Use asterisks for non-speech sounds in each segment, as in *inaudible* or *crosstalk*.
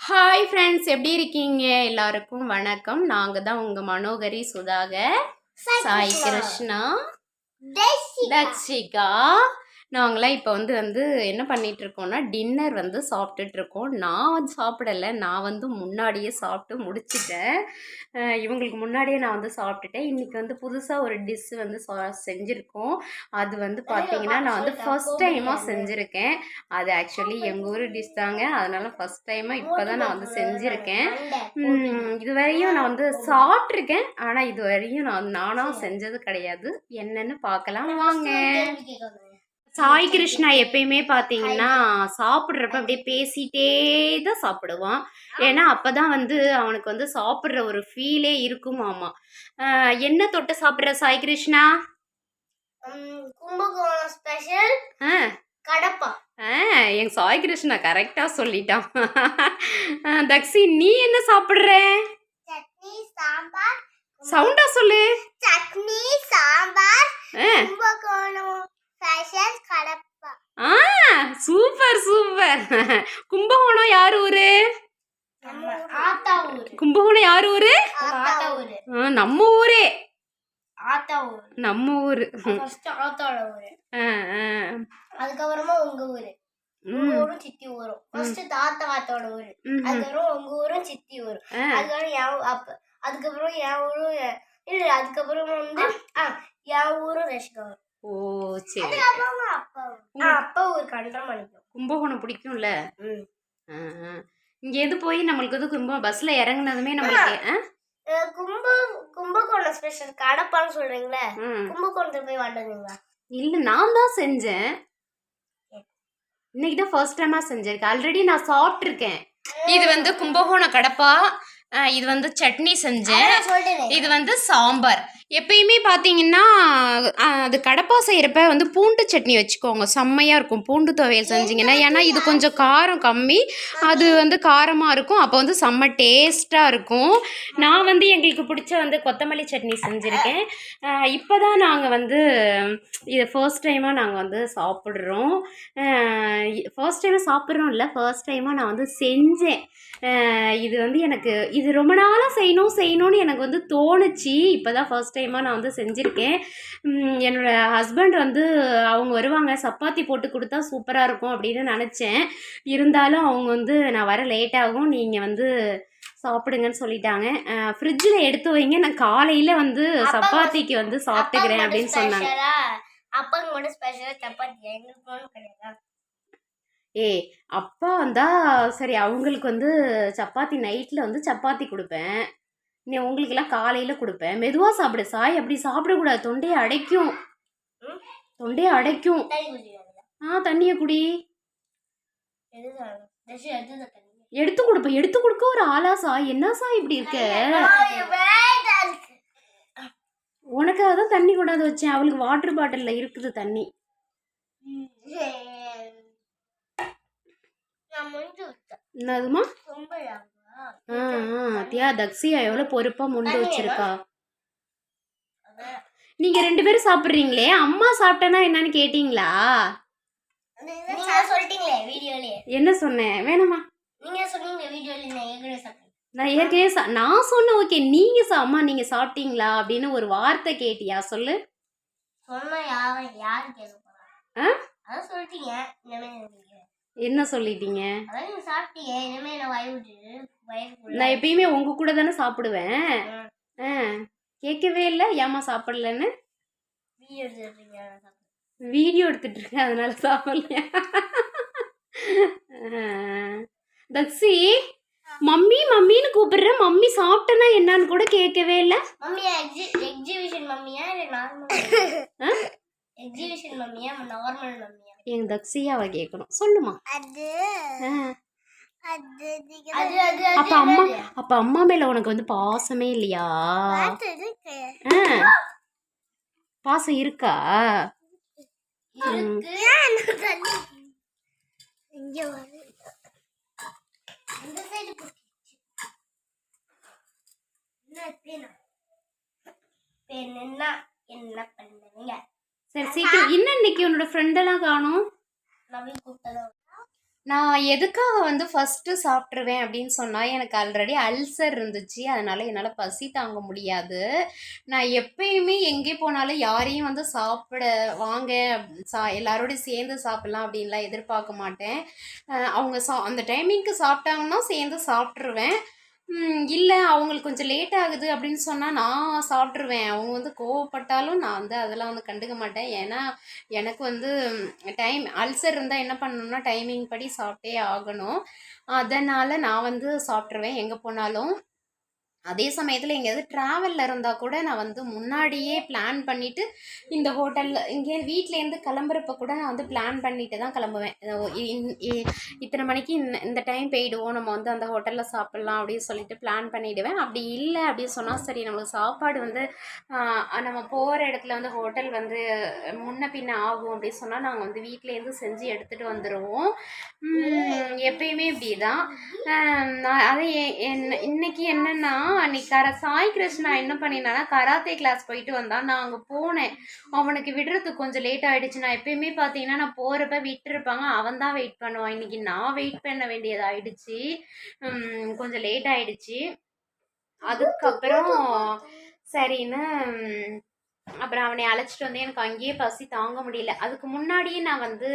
Hi friends எப்படி இருக்கீங்க? எல்லாருக்கும் வணக்கம். நாங்கள் தான் உங்கள் மனோகரி சுதாகர் சாய் கிருஷ்ணா. தக்ஷிகா. நாங்களாம் இப்போ வந்து வந்து என்ன பண்ணிட்டு இருக்கோம்னா டின்னர் வந்து சாப்பிட்டுட்டு இருக்கோம் நான் வந்து சாப்பிடலை. நான் வந்து முன்னாடியே சாப்பிட்டு முடிச்சிட்டேன். இவங்களுக்கு முன்னாடியே நான் வந்து சாப்பிட்டுட்டேன். இன்னைக்கு வந்து புதுசாக ஒரு டிஷ் வந்து செஞ்சுருக்கோம். அது வந்து பார்த்தீங்கன்னா நான் வந்து ஃபர்ஸ்ட் டைமாக செஞ்சுருக்கேன். அது ஆக்சுவலி எங்கள் ஊர் டிஷ் தாங்க. அதனால ஃபர்ஸ்ட் டைமாக இப்போ தான் நான் வந்து செஞ்சுருக்கேன். இதுவரையும் நான் வந்து சாப்பிட்ருக்கேன் ஆனால் இதுவரையும் நான் நானாக செஞ்சது கிடையாது. என்னன்னு பார்க்கலாம் வாங்க. சாய் கிருஷ்ணா எப்பயுமே பார்த்தீங்கன்னா சாப்பிட்றப்ப அப்படியே பேசிட்டே தான் சாப்பிடுவான். ஏன்னா அப்பதான் வந்து அவனுக்கு வந்து சாப்பிட்ற ஒரு ஃபீலே இருக்குமாமா ஆஹ், என்ன தொட்டு சாப்பிட்ற சாய் கிருஷ்ணா? கும்பகோணம் ஸ்பெஷல் கடப்பா. என் சாய் கிருஷ்ணா கரெக்டாக சொல்லிட்டான். தக்ஷி நீ என்ன சாப்பிட்ற? சட்னி சாம்பார் சவுண்டா சொல்லு. சட்னி சாம்பார் கும்பகோணம். ஆ சூப்பர் சூப்பர். கும்பகோணம் யார் ஊரு? ஆத்தா ஊரு. கும்பகோணம் யார் ஊரு? ஆத்தா ஊரு. ஆ, நம்ம ஊரே. ஆத்தா ஊரு. நம்ம ஊரு. அதுக்கப்புறமா உங்க ஊரு. ஊரும் சித்தி ஊரும். ஃபர்ஸ்ட் தாத்தா ஆத்தோட ஊரு. அதுக்கப்புறம் உங்க ஊரும் சித்தி ஊரும். அதுக்கப்புறம் என் அப்ப அதுக்கப்புறம் என் ஊரும் இல்ல அதுக்கப்புறம் வந்து ஆ. என் ஊரும் ரஷ்கா ஊரும். ஓ சரி. அப்பா ஊர் கண்டமணிக்கும் கும்பகோணம் பிடிக்கும்ல? ஆ. இங்கேருந்து போய் நம்மளுக்கு வந்து கும்ப பஸ்ல இறங்குனதுமே நம்மளுக்கு கும்ப கும்பகோணம் ஸ்பெஷல் கடப்பான்னு சொல்றீங்களே. கும்பகோணத்துல போய் வாண்டுவீங்களா இல்ல நான் தான் செஞ்சேன். இன்னைக்கு தான் ஃபர்ஸ்ட் டைமா செஞ்சிருக்கேன் ஆல்ரெடி நான் சாப்பிட்ருக்கேன் இது வந்து கும்பகோணம் கடப்பா இது வந்து சட்னி செஞ்சேன். இது வந்து சாம்பார். எப்பயுமே பார்த்தீங்கன்னா அது கடப்பா செய்கிறப்ப வந்து பூண்டு சட்னி வச்சுக்கோங்க. செம்மையாக இருக்கும். பூண்டு துவையல் செஞ்சிங்கன்னா. ஏன்னா இது கொஞ்சம் காரம் கம்மி. அது வந்து காரமாக இருக்கும். அப்போ வந்து செம்ம டேஸ்ட்டாக இருக்கும். நான் வந்து எங்களுக்கு பிடிச்ச வந்து கொத்தமல்லி சட்னி செஞ்சுருக்கேன். இப்போ தான் நாங்கள் வந்து இது ஃபர்ஸ்ட் டைமாக நாங்கள் வந்து சாப்பிட்றோம். ஃபர்ஸ்ட் டைமாக சாப்பிட்றோம் இல்லை. ஃபர்ஸ்ட் டைமாக நான் வந்து செஞ்சேன். இது வந்து எனக்கு இது ரொம்ப நாளாக செய்யணும் செய்யணும்னு எனக்கு வந்து தோணுச்சு. இப்போ தான் ஃபர்ஸ்ட் டைமாக நான் வந்து செஞ்சுருக்கேன். உம், என்னோட ஹஸ்பண்ட் வந்து அவங்க வருவாங்க சப்பாத்தி போட்டு கொடுத்தா சூப்பராக இருக்கும் அப்படின்னு நினச்சேன். இருந்தாலும் அவங்க வந்து நான் வர லேட் ஆகும் நீங்கள் வந்து சாப்பிடுங்கன்னு சொல்லிட்டாங்க. ஃப்ரிட்ஜில் எடுத்து வைங்க நான் காலையில் வந்து சப்பாத்திக்கு வந்து சாப்பிட்டுக்கிறேன் அப்படின்னு சொன்னாங்க. அப்பாங்க மட்டும் ஸ்பெஷலா சப்பாத்தி? எங்களுக்கு ஒன்றும் கிடையாது? ஏய் அப்பா வந்தா சரி அவங்களுக்கு வந்து சப்பாத்தி நைட்டில் வந்து சப்பாத்தி கொடுப்பேன். நீ உங்களுக்கெல்லாம் காலையில் கொடுப்பேன். மெதுவாக சாப்பிடு. சாய் அப்படி சாப்பிடக்கூடாது. தொண்டையை அடைக்கும்? தொண்டையை அடைக்கும். ஆ தண்ணியை குடி. எடுத்து கொடுப்பேன் எடுத்து கொடுக்க ஒரு ஆளா சாய். என்ன சாய் இப்படி இருக்க? உனக்காக தான் தண்ணி கொண்டாந்து வச்சேன். அவளுக்கு வாட்டர் பாட்டிலில் இருக்குது தண்ணி. என்னதுமா ஆ ஆ. தியா தக்ஷியா எவ்வளோ பொறுப்பாக முண்டு வச்சிருக்கா? நீங்கள் ரெண்டு பேரும் சாப்பிட்றீங்களே? அம்மா சாப்பிட்டேன்னா என்னன்னு கேட்டிங்களா? நீங்க என்ன சொன்னேன் வேணாமா? நீங்க நான் ஏற்கனவே நான் சொன்னேன் ஓகே நீங்கள் சா அம்மா நீங்கள் சாப்பிட்டீங்களா அப்படின்னு ஒரு வார்த்தை கேட்டியா? சொல்லு. என்ன சொல்லிட்டீங்க? நான் எப்பயுமே உங்கள் கூட தானே சாப்பிடுவேன். கேட்கவே இல்லை. ஏம்மா சாப்பிடலன்னு? வீடியோ சாப்பிட்டேன். எடுத்துட்டு இருக்கேன். அதனால சாப்பிடலையா? ஆ. தக்ஷி மம்மி மம்மின்னு கூப்பிடுறேன் மம்மி சாப்பிட்டேன்னா என்னன்னு கூட கேட்கவே இல்லை. எக்ஸி எக்ஸிபிஷன் மம்மியா? இல்ல நார்மல்? எக்ஸிபிஷன் மம்மியா? நார்மல் மம்மியா? எங்க தக்ஷியாவை கேட்கணும் சொல்லுமா. அது அப்ப அம்மா அப்ப அம்மா மேல உனக்கு வந்து பாசமே இல்லையா? ஆ. பாசம் இருக்கா? என்ன என்ன சரி சீக்கிரம். இன்னும் இன்னைக்கு உன்னோட ஃப்ரெண்டெல்லாம் காணும். நவீன் கூப்பிட்டதான் நான் எதுக்காக வந்து ஃபஸ்ட்டு சாப்பிட்ருவேன் அப்படின்னு சொன்னால் எனக்கு ஆல்ரெடி அல்சர் இருந்துச்சு. அதனால் என்னால் பசி தாங்க முடியாது. நான் எப்பயுமே எங்கே போனாலும் யாரையும் வந்து சாப்பிட வாங்க சா எல்லாரோடையும் சேர்ந்து சாப்பிட்லாம் அப்படின்லாம் எதிர்பார்க்க மாட்டேன். அவங்க சா அந்த டைமிங்க்கு சாப்பிட்டாங்கன்னா சேர்ந்து சாப்பிட்ருவேன் இல்லை அவங்களுக்கு கொஞ்சம் லேட் ஆகுது அப்படின்னு சொன்னால் நான் சாப்பிட்ருவேன் அவங்க வந்து கோவப்பட்டாலும் நான் வந்து அதெல்லாம் வந்து கண்டுக்க மாட்டேன். ஏன்னா எனக்கு வந்து டைம் அல்சர் இருந்தால் என்ன பண்ணணும்னா டைமிங் படி சாப்பிட்டே ஆகணும். அதனால் நான் வந்து சாப்பிட்ருவேன் எங்கே போனாலும். அதே சமயத்தில் எங்கேயாவது ட்ராவலில் இருந்தால் கூட நான் வந்து முன்னாடியே பிளான் பண்ணிவிட்டு இந்த ஹோட்டலில் இங்கே வீட்டிலேருந்து கிளம்புறப்ப கூட நான் வந்து பிளான் பண்ணிட்டு தான் கிளம்புவேன். இ- இத்தனை மணிக்கு இந்த- இந்த டைம் போயிடுவோம். நம்ம வந்து அந்த ஹோட்டலில் சாப்பிட்லாம் அப்படின்னு சொல்லிட்டு பிளான் பண்ணிவிடுவேன் அப்படி இல்லை அப்படின்னு சொன்னால் சரி நம்மளுக்கு சாப்பாடு வந்து நம்ம போகிற இடத்துல வந்து ஹோட்டல் வந்து முன்ன பின்ன ஆகும் அப்படின்னு சொன்னால் நாங்கள் வந்து வீட்டிலேருந்து செஞ்சு எடுத்துகிட்டு வந்துடுவோம் எப்பயுமே இப்படி தான் அது எ- என்ன இன்னைக்கு என்னன்னா அன்னைக்கு கர சாய் கிருஷ்ணா என்ன பண்ணினானா கராத்தே கிளாஸ் போயிட்டு வந்தான். நான் அங்கே போனேன். அவனுக்கு விடுறதுக்கு கொஞ்சம் லேட் ஆயிடுச்சு. நான் எப்பயுமே பார்த்தீங்கன்னா நான் போகிறப்ப விட்டுருப்பாங்க. அவன் தான் வெயிட் பண்ணுவான். இன்னைக்கு நான் வெயிட் பண்ண வேண்டியது ஆயிடுச்சு. கொஞ்சம் லேட் ஆயிடுச்சு. அதுக்கப்புறம் சரின்னு அப்புறம் அவனை அழைச்சிட்டு வந்து எனக்கு அங்கேயே பசி தாங்க முடியல. அதுக்கு முன்னாடியே நான் வந்து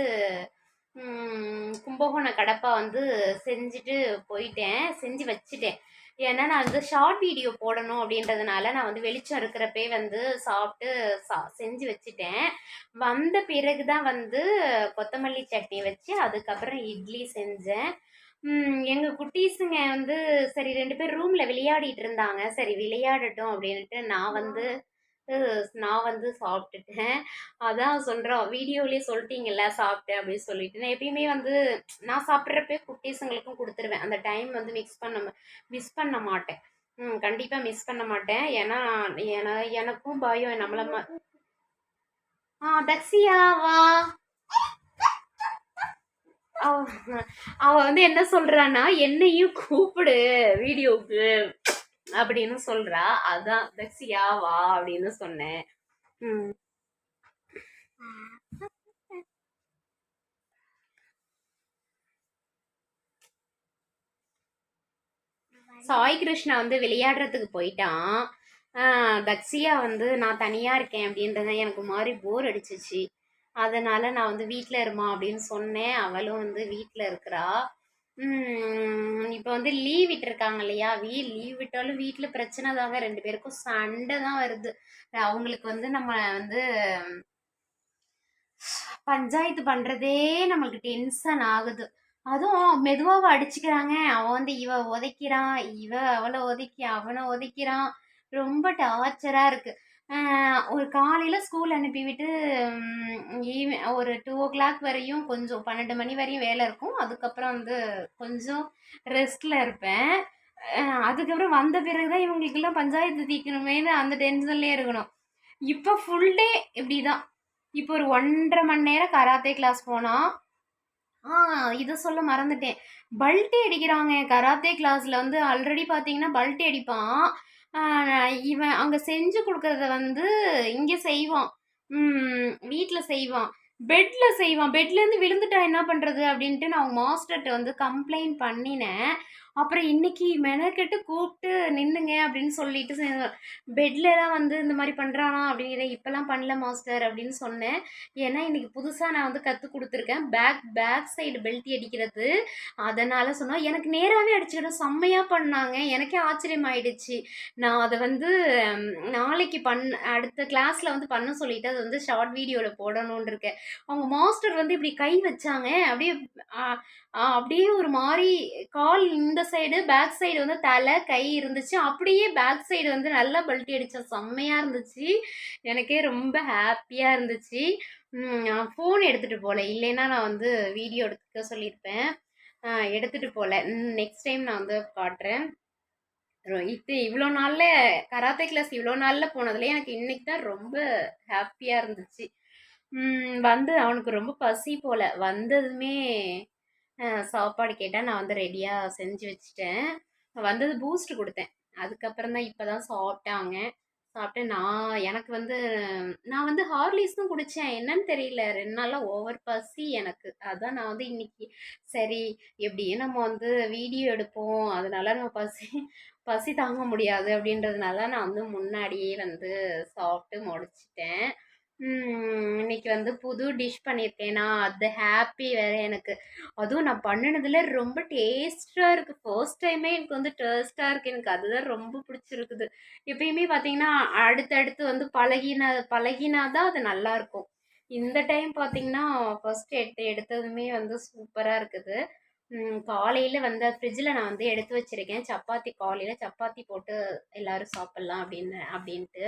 போகணும் கடப்பா வந்து செஞ்சுட்டு போயிட்டேன். செஞ்சு வச்சுட்டேன். ஏன்னா நான் வந்து ஷார்ட் வீடியோ போடணும் அப்படின்றதுனால நான் வந்து வெளிச்சம் இருக்கிறப்பே வந்து சாப்பிட்டு சா செஞ்சு வச்சுட்டேன். வந்த பிறகு தான் வந்து கொத்தமல்லி சட்னி வச்சு அதுக்கப்புறம் இட்லி செஞ்சேன். எங்கள் குட்டீஸுங்க வந்து சரி ரெண்டு பேர் ரூமில் விளையாடிட்டு இருந்தாங்க. சரி விளையாடட்டும் அப்படின்ட்டு நான் வந்து நான் வந்து சாப்பிட்டுட்டேன். அதான் சொல்கிறோம் வீடியோலேயே சொல்லிட்டீங்கல்ல சாப்பிட்டேன் அப்படின்னு சொல்லிட்டு. நான் எப்பயுமே வந்து நான் சாப்பிட்றப்பே குட்டீஸுங்களுக்கும் கொடுத்துருவேன். அந்த டைம் வந்து மிக்ஸ் பண்ண மிஸ் பண்ண மாட்டேன். ம் கண்டிப்பாக மிஸ் பண்ண மாட்டேன். ஏன்னா ஏன்னா எனக்கும் பயம் நம்மள ம ஆ தக்ஷியா வா. அவ அவ வந்து என்ன சொல்றான்னா என்னையும் கூப்பிடு வீடியோவுக்கு. அப்படின்னு சொல்றா. அதான் தக்ஷியாவா அப்படின்னு சொன்னேன். சாய் கிருஷ்ணா வந்து விளையாடுறதுக்கு போயிட்டான். தக்ஷியா வந்து நான் தனியாக இருக்கேன் அப்படின்றத எனக்கு மாதிரி போர் அடிச்சிச்சு. அதனால நான் வந்து வீட்டில் இருமா அப்படின்னு சொன்னேன். அவளும் வந்து வீட்டில் இருக்கிறா. இப்போ வந்து லீவ் விட்டுருக்காங்க இல்லையா? வீ லீவ் விட்டாலும் வீட்டில் பிரச்சனை தாங்க. ரெண்டு பேருக்கும் சண்டை தான் வருது. அவங்களுக்கு வந்து நம்ம வந்து பஞ்சாயத்து பண்ணுறதே நம்மளுக்கு டென்ஷன் ஆகுது. அதுவும் மெதுவாக அடிச்சுக்கிறாங்க. அவன் வந்து இவ உதைக்கிறான் இவ அவளை உதைக்கி அவனை உதைக்கிறான் ரொம்ப டார்ச்சராக இருக்கு. ஒரு காலையில் ஸ்கூல் அனுப்பிவிட்டு ஈவ ஒரு டூ ஓ கிளாக் வரையும் கொஞ்சம் பன்னெண்டு மணி வரையும் வேலை இருக்கும். அதுக்கப்புறம் வந்து கொஞ்சம் ரெஸ்ட்டில் இருப்பேன். அதுக்கப்புறம் வந்த பிறகு தான் இவங்களுக்கெல்லாம் பஞ்சாயத்து தீக்கணுமேனு அந்த டென்ஷன்லேயே இருக்கணும். இப்போ ஃபுல் டே இப்படி தான் இப்போ ஒரு ஒன்றரை மணி நேரம் கராத்தே கிளாஸ் போனால் ஆ இதை சொல்ல மறந்துட்டேன். பல்ட்டி அடிக்கிறாங்க. கராத்தே கிளாஸில் வந்து ஆல்ரெடி பார்த்தீங்கன்னா பல்ட்டி அடிப்பான். இவன் அங்கே செஞ்சு கொடுக்கறத வந்து இங்கே செய்வான். வீட்டில் செய்வான். பெட்டில் செய்வான். பெட்லேருந்து விழுந்துட்டா என்ன பண்ணுறது அப்படின்ட்டு நான் அவங்க மாஸ்டர்கிட்ட வந்து கம்ப்ளைண்ட் பண்ணினேன். அப்புறம் இன்னைக்கு மெனக்கெட்டு கூப்பிட்டு நின்னுங்க அப்படின்னு சொல்லிட்டு பெட்லலாம் வந்து இந்த மாதிரி பண்ணுறானா அப்படிங்கிற இப்போல்லாம் பண்ணல மாஸ்டர் அப்படின்னு சொன்னேன். ஏன்னா இன்னைக்கு புதுசாக நான் வந்து கற்றுக் கொடுத்துருக்கேன். பேக் பேக் சைடு பெல்ட்டி அடிக்கிறது. அதனால் சொன்னால் எனக்கு நேராகவே அடிச்சுக்கிட்டோம் செம்மையாக பண்ணாங்க. எனக்கே ஆச்சரியம் ஆயிடுச்சு நான் அதை வந்து நாளைக்கு பண் அடுத்த கிளாஸில் வந்து பண்ண சொல்லிட்டு அதை வந்து ஷார்ட் வீடியோவில் போடணும்னு இருக்கேன். அவங்க மாஸ்டர் வந்து இப்படி கை வச்சாங்க. அப்படியே அப்படியே ஒரு மாதிரி கால் இந்த சைடு பேக் சைடு வந்து தலை கை இருந்துச்சு. அப்படியே பேக் சைடு வந்து நல்லா பல்ட்டி அடித்தோம் செம்மையாக இருந்துச்சு. எனக்கே ரொம்ப ஹாப்பியாக இருந்துச்சு. ஃபோன் எடுத்துகிட்டு போகல இல்லைன்னா நான் வந்து வீடியோ எடுத்துக்க சொல்லியிருப்பேன். எடுத்துகிட்டு போகல நெக்ஸ்ட் டைம் நான் வந்து காட்டுறேன். இது இவ்வளோ நாளில் கராத்தே கிளாஸ் இவ்வளோ நாளில் போனதுல எனக்கு இன்னைக்கு தான் ரொம்ப ஹாப்பியாக இருந்துச்சு. வந்து அவனுக்கு ரொம்ப பசி போல். வந்ததுமே சாப்பாடு கேட்டால் நான் வந்து ரெடியாக செஞ்சு வச்சுட்டேன். வந்தது பூஸ்ட் கொடுத்தேன். அதுக்கப்புறம் தான் இப்போ தான் சாப்பிட்டாங்க. சாப்பிட்டு நான் எனக்கு வந்து நான் வந்து ஹார்லிக்ஸும் குடித்தேன் என்னன்னு தெரியல. ரெண்டு நாளாக ஓவர் பசி எனக்கு. அதான் நான் வந்து இன்னைக்கு சரி எப்படியும் நம்ம வந்து வீடியோ எடுப்போம். அதனால நம்ம பசி பசி தாங்க முடியாது அப்படின்றதுனால நான் வந்து முன்னாடியே வந்து சாப்பிட்டு முடிச்சிட்டேன். இன்னைக்கு வந்து புது டிஷ் பண்ணியிருக்கேனா. அது ஹாப்பி வேற எனக்கு. அதுவும் நான் பண்ணினதுல ரொம்ப டேஸ்டாக இருக்குது ஃபர்ஸ்ட் டைமே எனக்கு வந்து டேஸ்டாக இருக்குது எனக்கு அதுதான் ரொம்ப பிடிச்சிருக்குது. எப்பயுமே பார்த்தீங்கன்னா அடுத்தடுத்து வந்து பழகின பழகினா தான் அது நல்லாயிருக்கும். இந்த டைம் பார்த்தீங்கன்னா ஃபர்ஸ்ட் எடுத்து எடுத்ததுமே வந்து சூப்பராக இருக்குது. காலையில் வந்து ஃப்ரிட்ஜில் நான் வந்து எடுத்து வச்சிருக்கேன். சப்பாத்தி காலையில் சப்பாத்தி போட்டு எல்லோரும் சாப்பிட்லாம் அப்படின்னு அப்படின்ட்டு.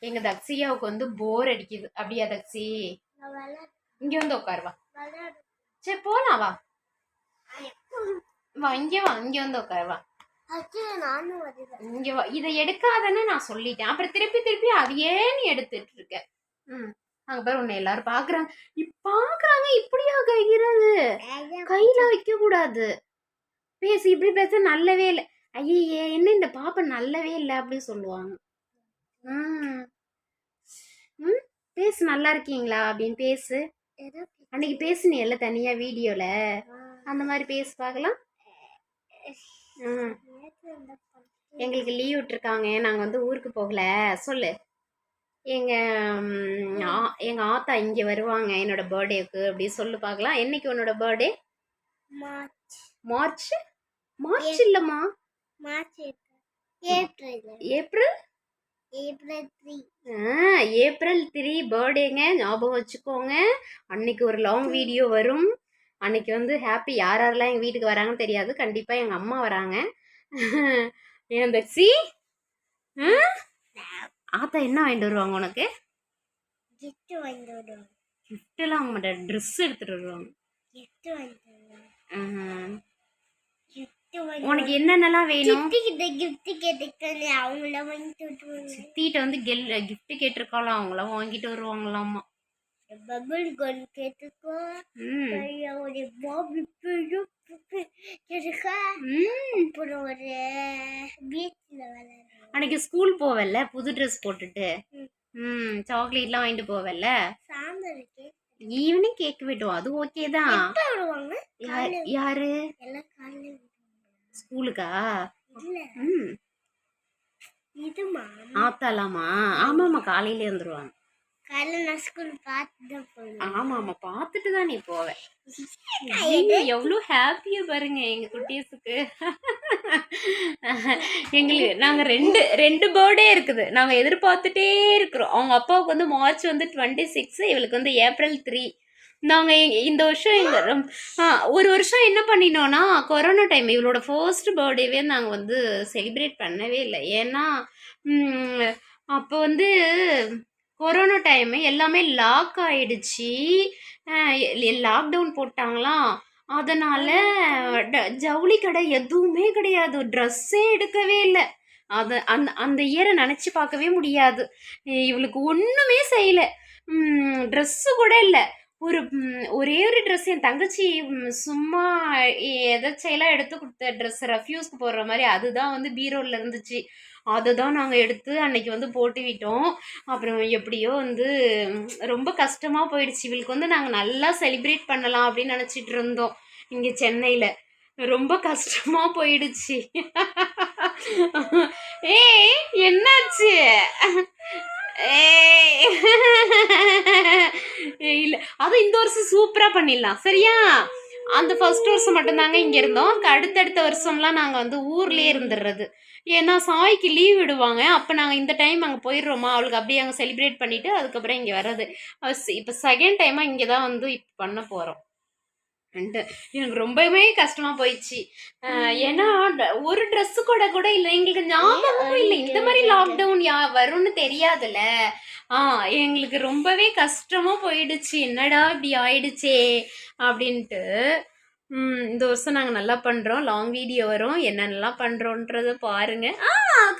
எங்க தக்ஸியாவுக்கு வந்து போர் அடிக்குது. அப்படியா தக்ஸி இங்க இங்கே வந்து உட்காருவா சரி போலாம் வா. வா இங்கே வா இங்கே வந்து உட்காருவா இங்க இங்கே வா. இதை எடுக்காதன்னு நான் சொல்லிட்டேன். அப்புறம் திருப்பி திருப்பி அதையே நீ எடுத்துட்டு இருக்க. ம். அங்கே பேர் உன்னை எல்லாரும் பாக்குறாங்க. இப் இப்படியா கைகிறது கையில வைக்க கூடாது பேசி இப்படி பேச நல்லவே இல்லை. ஐயே என்ன இந்த பாப்பா நல்லவே இல்லை அப்படின்னு சொல்லுவாங்க. ம் பேசு நல்லா இருக்கீங்களா? அப்படின்னு பேசு. அன்னைக்கு பேசுனியல்ல தனியா வீடியோல. அந்த மாதிரி பேசு பார்க்கலாம் எங்களுக்கு லீவ் விட்டுருக்காங்க. நாங்கள் வந்து ஊருக்கு போகல. சொல்லு. எங்கள் எங்கள் ஆத்தா இங்கே வருவாங்க. என்னோட பர்த்டேக்கு அப்படி சொல்லு பார்க்கலாம் என்னைக்கு உன்னோட பர்த்டே மார்ச். மார்ச்? மார்ச் இல்லைம்மா. March April. ஏப்ரல்? ஏப்ரல் த்ரீ. ஆ ஏப்ரல் த்ரீ பர்த்டேங்க. ஞாபகம் வச்சுக்கோங்க. அன்னைக்கு ஒரு லாங் வீடியோ வரும். அன்னைக்கு வந்து ஹாப்பி யார் யாரெல்லாம் எங்கள் வீட்டுக்கு வராங்கன்னு தெரியாது. கண்டிப்பாக எங்கள் அம்மா வராங்க. *laughs* ஏன் தக்ஸி ஆ? ஆத்தா என்ன வாங்கிட்டு வருவாங்க உனக்கு? கிஃப்ட் வாங்கிட்டு வருவாங்க. கிஃப்டெல்லாம் வாங்க மாட்டேன் ட்ரெஸ் எடுத்துகிட்டு வருவாங்க. கிஃப்ட் வாங்கிட்டு வருவாங்க. உனக்கு என்னென்னலாம் வேணும்? சித்தி கிட்ட கிஃப்ட் கேட்டுக்கன்னு அவங்கள வாங்கிட்டு விட்டுருவாங்க. சித்திகிட்ட வந்து கெல் கிஃப்ட் கேட்டிருக்காளாம் அவங்களாம் வாங்கிட்டு வருவாங்களாம்மா பபிள் கன் கேட்டுக்கோ ஒரு பாபி கேட்டுக்கா அப்புறம் ஒரு பீச்சில் அன்னைக்கு ஸ்கூல் போவல்ல புது ட்ரெஸ் போட்டுட்டு? ம். சாக்லேட்லாம் வாங்கிட்டு போவல்ல? சாயந்தரம் ஈவினிங் கேக் வெட்டுவோம் அது ஓகே தான். எப்போ விடுவாங்க யார் யாரு? எல்லாம் காலையில் ஸ்கூலுக்கா? ம். ஆத்தாலாமா ஆமாம்மா காலையிலே வந்துருவாங்க. காலையில் நான் ஸ்கூல் பார்த்து தான் போகணும் ஆமா ஆமா பார்த்துட்டு தான் நீ போவ. ஐயோ, எவ்வளோ ஹாப்பியா பாருங்க எங்க குட்டீஸுக்கு. எங்களுக்கு நாங்க ரெண்டு ரெண்டு பர்த்டே இருக்குது. நாங்க எதிர்பார்த்துட்டே இருக்கிறோம். அவங்க அப்பாவுக்கு வந்து மார்ச் வந்து டுவெண்ட்டி சிக்ஸ் இவளுக்கு வந்து ஏப்ரல் த்ரீ நாங்கள் இந்த வருஷம் எங்கள் ஒரு வருஷம் என்ன பண்ணினோன்னா கொரோனா டைம் இவளோட ஃபர்ஸ்ட் பர்த்டேவே நாங்கள் வந்து செலிப்ரேட் பண்ணவே இல்லை. ஏன்னா அப்போ வந்து கொரோனா டைமு எல்லாமே லாக் ஆயிடுச்சு. லாக்டவுன் போட்டாங்களாம் அதனால் ட- ஜவுளி கடை எதுவுமே கிடையாது. ட்ரெஸ்ஸே எடுக்கவே இல்லை. அது அந்த அந்த இயரை நினச்சி பார்க்கவே முடியாது. இவளுக்கு ஒன்றுமே செய்யலை. ட்ரெஸ்ஸு கூட இல்லை. ஒரு ஒரே ஒரு ட்ரெஸ் என் தங்கச்சி சும்மா எதாச்செல்லாம் எடுத்து கொடுத்த ட்ரெஸ் ரெஃப்யூஸ்க்கு போடுற மாதிரி அதுதான் வந்து பீரோவில் இருந்துச்சு. அதை தான் நாங்கள் எடுத்து அன்னைக்கு வந்து போட்டு விட்டோம். அப்புறம் எப்படியோ வந்து ரொம்ப கஷ்டமாக போயிடுச்சு. இவளுக்கு வந்து நாங்கள் நல்லா செலிப்ரேட் பண்ணலாம் அப்படின்னு நினச்சிட்டு இருந்தோம். இங்கே சென்னையில். ரொம்ப கஷ்டமாக போயிடுச்சு. ஏய் என்னாச்சு? ஏய். இல்லை இந்த வருஷம் சூப்பராக பண்ணிடலாம். சரியா? அந்த ஃபர்ஸ்ட் வருஷம் மட்டும்தாங்க இங்கே இருந்தோம். அடுத்தடுத்த வருஷம்லாம் நாங்கள் வந்து ஊர்லேயே இருந்துடுறது ஏன்னா சாய்க்கு லீவ் விடுவாங்க. அப்போ நாங்கள் இந்த டைம் அங்கே போயிடுறோமா? அவளுக்கு அப்படியே அங்கே செலிப்ரேட் பண்ணிவிட்டு அதுக்கப்புறம் இங்கே வர்றது. இப்போ செகண்ட் டைமாக இங்கே தான் வந்து இப்போ பண்ண போகிறோம் எனக்கு ரொம்பவே கஷ்டமாக போயிடுச்சு. ஏன்னா ஒரு ட்ரெஸ்ஸு கூட கூட இல்லை. எங்களுக்கு ஞாபகமும் இல்லை. இந்த மாதிரி லாக்டவுன் யா வரும்னு தெரியாதுல்ல. ஆ எங்களுக்கு ரொம்பவே கஷ்டமாக போயிடுச்சு. என்னடா இப்படி ஆயிடுச்சே அப்படின்ட்டு. இந்த வருஷம் நாங்கள் நல்லா பண்ணுறோம் லாங் வீடியோ வரும். என்னென்னலாம் பண்ணுறோன்றத பாருங்க. ஆ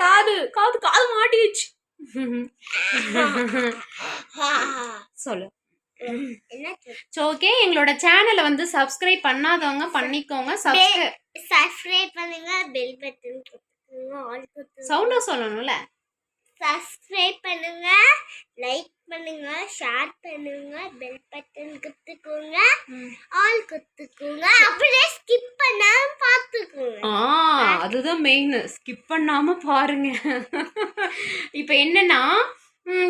காது காது காது மாட்டிடுச்சு *laughs* சொல்லு. ஸோ ஓகே எங்களோட சேனலை வந்து சப்ஸ்கிரைப் பண்ணாதவங்க பண்ணிக்கோங்க. சப்ஸ்கிரைப் பண்ணுங்க பெல் பட்டன் சவுண்டாக சொல்லணும்ல? சப்ஸ்கிரைப் பண்ணுங்க லைக் பண்ணுங்க ஷேர் பண்ணுங்க பெல் பட்டன் குத்துக்கோங்க ஆல் குத்துக்கோங்க அப்படியே ஸ்கிப் பண்ணாம பார்த்துக்கோங்க. ஆ அதுதான் மெயின் ஸ்கிப் பண்ணாம பாருங்க. *laughs* இப்போ என்னன்னா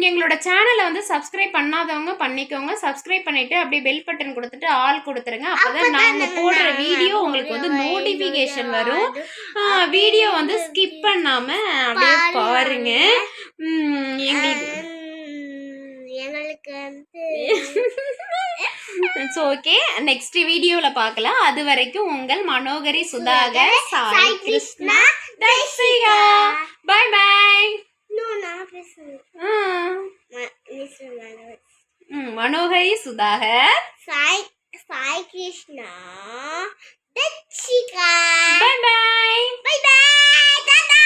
எங்களோட சேனலை வந்து சப்ஸ்கிரைப் பண்ணாதவங்க பண்ணிக்கோங்க. சப்ஸ்கிரைப் பண்ணிட்டு அப்படியே பெல் பட்டன் கொடுத்துட்டு ஆல் கொடுத்துருங்க. அப்பதான் நாங்க போடுற வீடியோ உங்களுக்கு வந்து நோட்டிபிகேஷன் வரும். வீடியோ வந்து ஸ்கிப் பண்ணாம அப்படியே பாருங்க. எங்களுக்கு எங்களுக்கு ஓகே நெக்ஸ்ட் வீடியோவில் பார்க்கலாம். அது வரைக்கும் உங்கள் மனோகரி சுதாகர் சாய் கிருஷ்ணா கிருஷ்ணா தர்சிகா பாய் பாய் இன்னும் நான் பேசுறேன் ம- நீ சொல்லு. Manohari Sudhakar Sai Sai Krishna Dakshika bye bye bye bye tata